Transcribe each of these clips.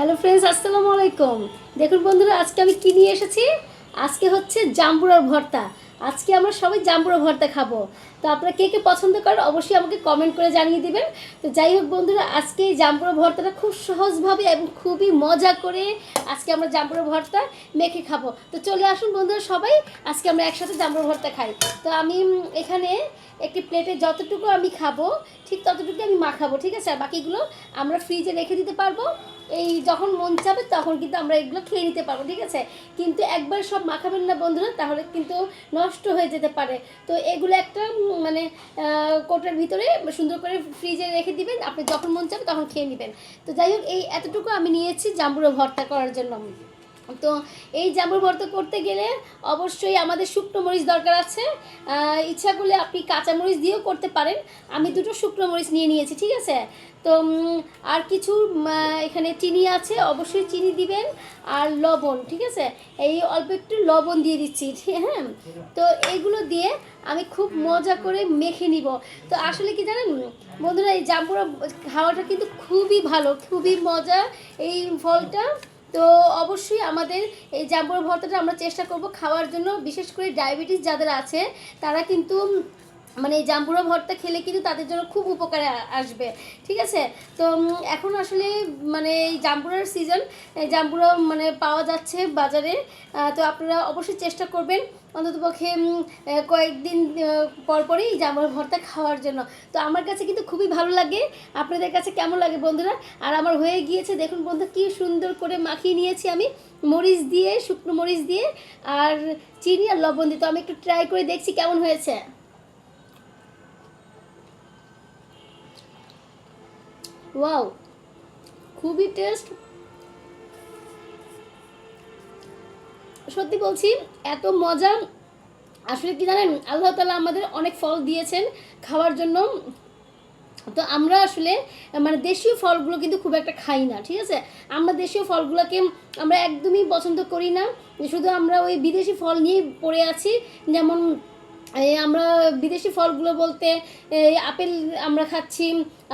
Hello friends, আসসালামু আলাইকুম। দেখুন বন্ধুরা, আজকে আমি কি নিয়ে এসেছি? আজকে হচ্ছে জাম্বুরার ভর্তা। আজকে আমরা সবাই জাম্বুরা ভর্তা খাব। তো আপনারা কে কে পছন্দ করেন অবশ্যই আমাকে কমেন্ট করে জানিয়ে দিবেন। তো যাই হোক বন্ধুরা, আজকে এই জাম্বুরা ভর্তাটা খুব সহজভাবে এবং খুবই মজা করে আজকে আমরা জাম্বুরা ভর্তা মেখে খাব। তো চলে আসুন বন্ধুরা সবাই, আজকে আমরা একসাথে জাম্বুরা ভর্তা খাই। তো আমি এখানে একটি প্লেটে যতটুকু আমি খাব, ঠিক ততটুকু আমি মাখাবো, ঠিক আছে? আর বাকিগুলো আমরা ফ্রিজে রেখে দিতে পারব। এই যখন মন চাবে তখন কিন্তু আমরা এগুলো খেয়ে নিতে পারব, ঠিক আছে? কিন্তু একবার সব মাখাবেন না বন্ধুরা, তাহলে কিন্তু নষ্ট হয়ে যেতে পারে। তো এগুলো একটা মানে কোটার ভিতরে সুন্দর করে ফ্রিজে রেখে দিবেন, আপনি যখন মন চাবে তখন খেয়ে নেবেন। তো যাই হোক, এই এতটুকু আমি নিয়েছি জাম্বুরো ভর্তা করার জন্য। তো এই জাম্বুর ভর্তা করতে গেলে অবশ্যই আমাদের শুকনো মরিচ দরকার আছে। ইচ্ছা করলে আপনি কাঁচা মরিচ দিয়েও করতে পারেন। আমি দুটো শুকনো মরিচ নিয়ে নিয়েছি, ঠিক আছে? তো আর কিছু এখানে চিনি আছে, অবশ্যই চিনি দিবেন। আর লবণ, ঠিক আছে? এই অল্প একটু লবণ দিয়ে দিচ্ছি হ্যাঁ? তো এইগুলো দিয়ে আমি খুব মজা করে মেখে নিব। তো আসলে কি জানেন, বন্ধুরা, এই জাম্বুরা খাওয়াটা কিন্তু খুবই ভালো, খুবই মজা। এই ফলটা তো অবশ্যই আমাদের এই জাম্বুর ভর্তাটা আমরা চেষ্টা করব খাওয়ার জন্য, বিশেষ করে ডায়াবেটিস যাদের আছে, তারা কিন্তু মানে এই জাম্বুরা ভর্তা খেলে কিন্তু তাদের জন্য খুব উপকারে আসবে। ঠিক আছে? তো এখন আসলে মানে এই জাম্বুরার সিজন জাম্বুরা মানে পাওয়া যাচ্ছে বাজারে। তো আপনারা অবশ্যই চেষ্টা করবেন অন্ততপক্ষে কয়েকদিন আহ, পর পরই এই জাম্বুরা ভর্তা খাওয়ার জন্য। তো আমার কাছে কিন্তু খুবই ভালো লাগে। আপনাদের কাছে কেমন লাগে বন্ধুরা? আর আমার হয়ে গিয়েছে দেখুন বন্ধু কি সুন্দর করে মাখিয়ে নিয়েছি আমি। মরিচ দিয়ে শুকনো মরিচ দিয়ে আর চিনি আর লবণ দিয়ে। তো আমি একটু ট্রাই করে দেখছি কেমন হয়েছে। ওয়াও, খুবই টেস্ট। সত্যি বলছি, এত মজা। আসলে কি জানেন, আল্লাহ তালা আমাদের অনেক ফল দিয়েছেন খাওয়ার জন্য। তো আমরা আসলে মানে দেশীয় ফলগুলো কিন্তু খুব একটা খাই না, ঠিক আছে? আমরা দেশীয় ফলগুলোকে আমরা একদমই পছন্দ করি না। শুধু আমরা ওই বিদেশি ফল নিয়েই পড়ে আছি, যেমন আমরা বিদেশি ফলগুলো বলতে এই আপেল আমরা খাচ্ছি,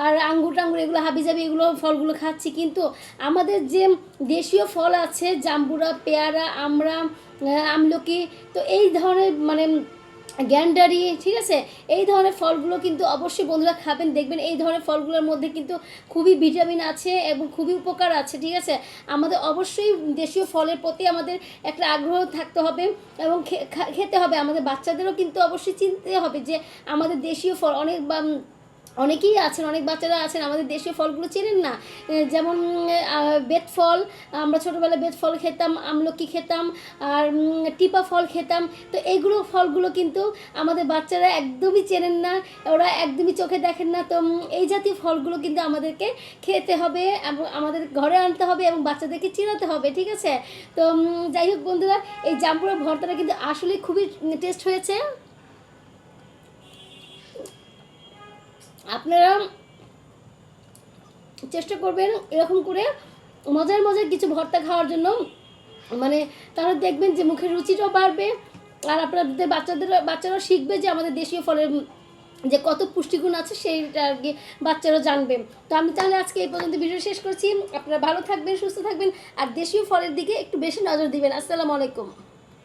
আর আঙ্গুর টাঙ্গুর এগুলো, হাবিজাবি এগুলো ফলগুলো খাচ্ছি, কিন্তু আমাদের যে দেশীয় ফল আছে, জাম্বুরা, পেয়ারা আমরা আমলকি, তো এই ধরনের মানে গ্যান্ডারি, ঠিক আছে? এই ধরনের ফলগুলো কিন্তু অবশ্যই বন্ধুরা খাবেন, দেখবেন এই ধরনের ফলগুলোর মধ্যে কিন্তু খুবই ভিটামিন আছে এবং খুবই উপকার আছে, ঠিক আছে? আমাদের অবশ্যই দেশীয় ফলের প্রতি আমাদের একটা আগ্রহ থাকতে হবে এবং খেতে হবে। আমাদের বাচ্চাদেরও কিন্তু অবশ্যই চিনতে হবে যে আমাদের দেশীয় ফল অনেক বা অনেকেই আছেন, অনেক বাচ্চারা আছেন, আমাদের দেশীয় ফলগুলো চেনেন না? যেমন বেত ফল, আমরা ছোটোবেলায় বেত ফল খেতাম, আমলকি খেতাম, আর টিপা ফল খেতাম। তো এইগুলো ফলগুলো কিন্তু আমাদের বাচ্চারা একদমই চেনেন না, ওরা একদমই চোখে দেখেন না। তো এই জাতীয় ফলগুলো কিন্তু আমাদেরকে খেতে হবে, এবং আমাদের ঘরে আনতে হবে, এবং বাচ্চাদেরকে চিনাতে হবে, ঠিক আছে? তো যাই হোক বন্ধুরা, এই জাম্পুরা ভর্তাটা কিন্তু আসলে খুবই টেস্ট হয়েছে। আপনারা চেষ্টা করবেন এরকম করে মজার মজার কিছু ভর্তা খাওয়ার জন্য। মানে তাহলে দেখবেন যে মুখের রুচিটাও বাড়বে আর আপনাদের বাচ্চাদের, বাচ্চারাও শিখবে যে আমাদের দেশীয় ফলের যে কত পুষ্টিগুণ আছে সেইটা আর কি বাচ্চারা জানবে। তো আমি তাহলে আজকে এই পর্যন্ত ভিডিও শেষ করছি। আপনারা ভালো থাকবেন, সুস্থ থাকবেন আর দেশীয় ফলের দিকে একটু বেশি নজর দিবেন। আসসালামু আলাইকুম।